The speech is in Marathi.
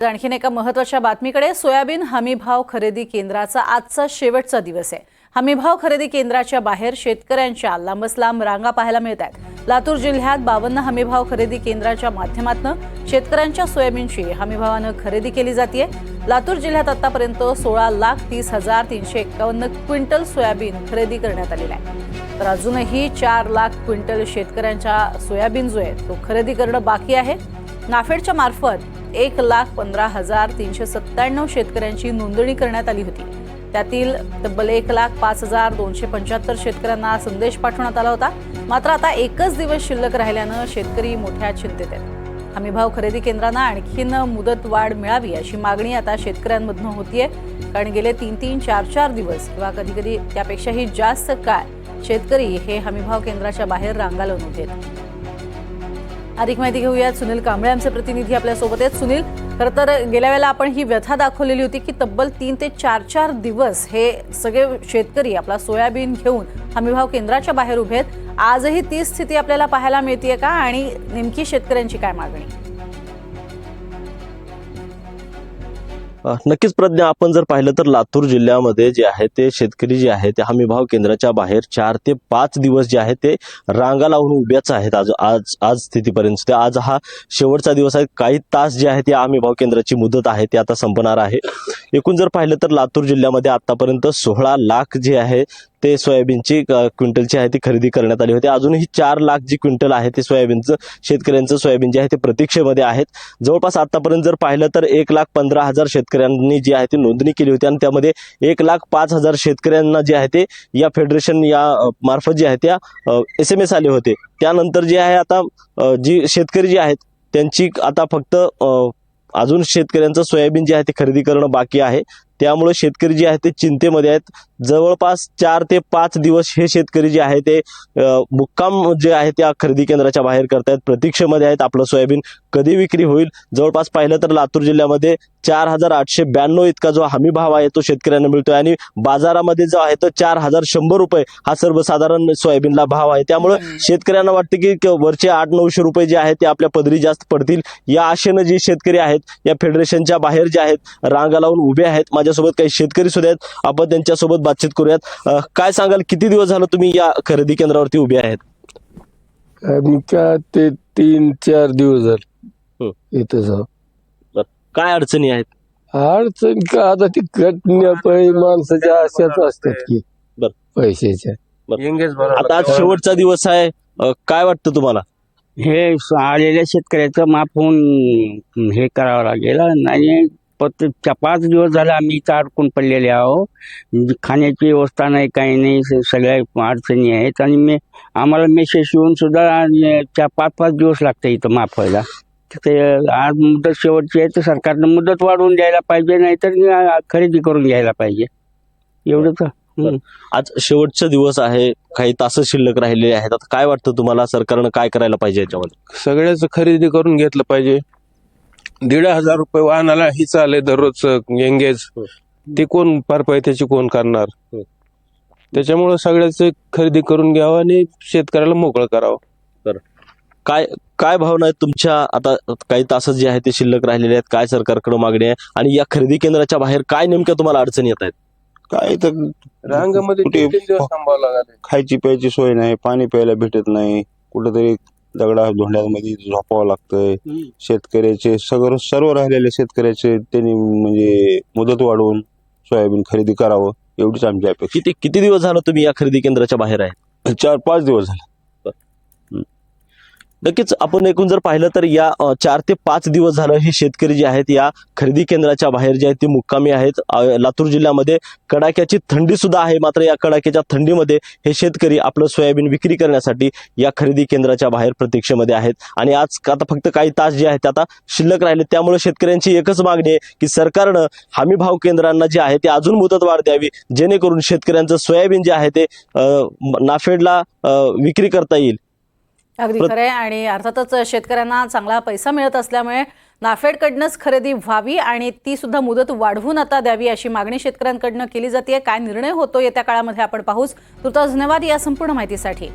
तर आणखीन एका महत्त्वाच्या बातमीकडे सोयाबीन हमीभाव खरेदी केंद्राचा आजचा शेवटचा दिवस आहे. हमीभाव खरेदी केंद्राच्या बाहेर शेतकऱ्यांच्या लांबसलांब रांगा पाहायला मिळत आहेत लातूर जिल्ह्यात बावन्न हमीभाव खरेदी केंद्राच्या माध्यमातून शेतकऱ्यांच्या सोयाबीनची हमीभावानं खरेदी केली जाते लातूर जिल्ह्यात आतापर्यंत सोळा लाख तीस हजार तीनशे एकावन्न क्विंटल सोयाबीन खरेदी करण्यात आलेला आहे. तर अजूनही चार लाख क्विंटल शेतकऱ्यांच्या सोयाबीन जो आहे तो खरेदी करणं बाकी आहे. नाफेडच्या मार्फत एक लाख पंधरा हजार तीनशे सत्त्याण्णव शेतकऱ्यांची नोंदणी करण्यात आली होती. त्यातील तब्बल एक लाख पाच हजार दोनशे पंच्याहत्तर शेतकऱ्यांना संदेश पाठवण्यात आला होता. मात्र आता एकच दिवस शिल्लक राहिल्यानं शेतकरी मोठ्या चिंतेत आहेत. हमीभाव खरेदी केंद्रांना आणखीन मुदत वाढ मिळावी अशी मागणी आता शेतकऱ्यांमधनं होतीये. कारण गेले तीन तीन चार चार दिवस किंवा कधी कधी त्यापेक्षाही जास्त काळ शेतकरी हे हमीभाव केंद्राच्या बाहेर रांगा लावून होते अधिक माहिती घेऊयात. सुनील कांबळे आमचे प्रतिनिधी आपल्यासोबत आहेत. सुनील खरं तर गेल्या वेळेला आपण ही व्यथा दाखवलेली होती की तब्बल तीन ते चार चार दिवस हे सगळे शेतकरी आपला सोयाबीन घेऊन हमीभाव केंद्राच्या बाहेर उभे आहेत. आजही तीच स्थिती आपल्याला पाहायला मिळतीये का? आणि नेमकी शेतकऱ्यांची काय मागणी? नक्कीच प्रज्ञा आपण जर पाहिलं तर लातूर जिल्ह्यामध्ये जे आहे ते शेतकरी जे आहे ते हमीभाव केंद्राच्या बाहेर चार ते पाच दिवस जे आहे ते रांगा लावून उभ्याच आहेत. आज आज आज स्थितीपर्यंत. ते आज हा शेवटचा दिवस आहे. काही तास जे आहे ते हमीभाव केंद्राची मुदत आहे ते आता संपणार आहे. एकूण जर पाहिलं तर लातूर जिल्ह्यामध्ये आतापर्यंत सोळा लाख जे आहे ते सोयाबीनची क्विंटलची आहे ती खरेदी करण्यात आली होती. अजूनही चार लाख जी क्विंटल आहे ते सोयाबीनचं शेतकऱ्यांचं सोयाबीन जे आहे ते प्रतीक्षेमध्ये आहेत. जवळपास आतापर्यंत जर पाहिलं तर एक लाख पंधरा हजार शेतकऱ्यांनी जी आहे ती नोंदणी केली होती आणि त्यामध्ये एक लाख पाच हजार शेतकऱ्यांना जे आहे ते या फेडरेशन या मार्फत जे आहे त्या एस एम एस आले होते. त्यानंतर जे आहे आता जी शेतकरी जे आहेत त्यांची आता फक्त अजून शेतकऱ्यांचं सोयाबीन जे आहे ते खरेदी करणं बाकी आहे. त्यामुळे शेतकरी जे आहेत ते चिंतेमध्ये आहेत. जवळपास चार ते पाच दिवस हे शेतकरी जे आहे ते मुक्काम जे आहे त्या खरेदी केंद्राच्या बाहेर करतायत. प्रतीक्षेमध्ये आहेत आपलं सोयाबीन. कधी विक्री होईल? जवळपास पाहिलं तर लातूर जिल्ह्यामध्ये चार हजार आठशे ब्याण्णव इतका जो हमी भाव आहे तो शेतकऱ्यांना मिळतोय आणि बाजारामध्ये जो आहे तो चार हजार शंभर रुपये हा सर्वसाधारण सोयाबीनला भाव आहे. त्यामुळे शेतकऱ्यांना वाटतं की वरचे आठ नऊशे रुपये जे आहेत ते आपल्या पदरी जास्त पडतील. या आशेनं जे शेतकरी आहेत या फेडरेशनच्या बाहेर जे आहेत रांगा लावून उभे आहेत. माझ्यासोबत काही शेतकरी सुद्धा आहेत. आपण त्यांच्यासोबत बातचीत करूयात. काय सांगाल किती दिवस झालं तुम्ही या खरेदी केंद्रावरती उभे आहेत? आम्ही का ते तीन चार दिवस हं. झाले इथं जाऊ काय अडचणी आहेत? अडचण का आता ती कटण्या पाहिजे माणसाच्या आशाच असतात की. बर. पैशाच्या. आता आज शेवटचा दिवस आहे. काय वाटतं तुम्हाला? हे आलेल्या शेतकऱ्याचं माफ होऊन हे करावं लागेल. आणि पत चा- पाच दिवस झाले आम्ही इथं अडकून पडलेले आहो. म्हणजे खाण्याची व्यवस्था नाही काही नाही सगळ्या अडचणी आहेत. आणि मी आम्हाला मेसेज येऊन सुद्धा आणि चा पाच पाच दिवस लागतं इथं माफ व्हायला. तर ते आज मुदत शेवटची आहे तर सरकारनं मुदत वाढवून द्यायला पाहिजे नाहीतर खरेदी करून घ्यायला पाहिजे. एवढंच. आज शेवटचा दिवस आहे काही तास शिल्लक राहिलेले आहेत. आता काय वाटतं तुम्हाला सरकारनं काय करायला पाहिजे याच्यामध्ये? सगळ्याच खरेदी करून घेतलं पाहिजे. दीड हजार रुपये वाहनाला ही चाले दररोज एंगेज ते कोण भरपाई त्याची कोण करणार. त्याच्यामुळे सगळ्याच खरेदी करून घ्यावं आणि शेतकऱ्याला मोकळं करावं. काय काय भावना आहेत तुमच्या? आता काही तास जे आहेत ते शिल्लक राहिलेले आहेत. काय सरकारकडे मागणी आहे? आणि या खरेदी केंद्राच्या बाहेर काय नेमक्या तुम्हाला अडचणी येत आहेत? काय तर रांगामध्ये कुठे- खायची प्यायची सोय नाही पाणी प्यायला भेटत नाही. कुठेतरी दगडा धोंड्यामध्ये झोपावं लागतंय. शेतकऱ्याचे सगळं सर्व राहिलेले शेतकऱ्याचे त्यांनी म्हणजे मुदत वाढवून सोयाबीन खरेदी करावं एवढीच आमची अपेक्षा. किती किती दिवस झालं तुम्ही या खरेदी केंद्राच्या बाहेर आहे? चार पाच दिवस झाले. नक्कीच आपण एकूण जर पाहिलं तर या चार ते पाच दिवस झालं हे शेतकरी जे आहेत या खरेदी केंद्राच्या बाहेर जे आहेत ते मुक्कामी आहेत. लातूर जिल्ह्यामध्ये कडाक्याची थंडी सुद्धा आहे. मात्र या कडाक्याच्या थंडीमध्ये हे शेतकरी आपलं सोयाबीन विक्री करण्यासाठी या खरेदी केंद्राच्या बाहेर प्रतीक्षेमध्ये आहेत. आणि आज आता फक्त काही तास जे आहेत ते आता शिल्लक राहिले. त्यामुळे शेतकऱ्यांची एकच मागणी आहे की सरकारनं हमी भाव केंद्रांना जे आहे ते अजून मुदत वाढ द्यावी. जेणेकरून शेतकऱ्यांचं सोयाबीन जे आहे ते नाफेडला विक्री करता येईल. अगदी खरं आहे आणि अर्थातच शेतकऱ्यांना चांगला पैसा मिळत असल्यामुळे नाफेडकडनंच खरेदी व्हावी आणि ती सुद्धा मुदत वाढवून आता द्यावी अशी मागणी शेतकऱ्यांकडनं केली जाते काय निर्णय होतो येत्या काळामध्ये आपण पाहूच. तुर्तास धन्यवाद या संपूर्ण माहितीसाठी.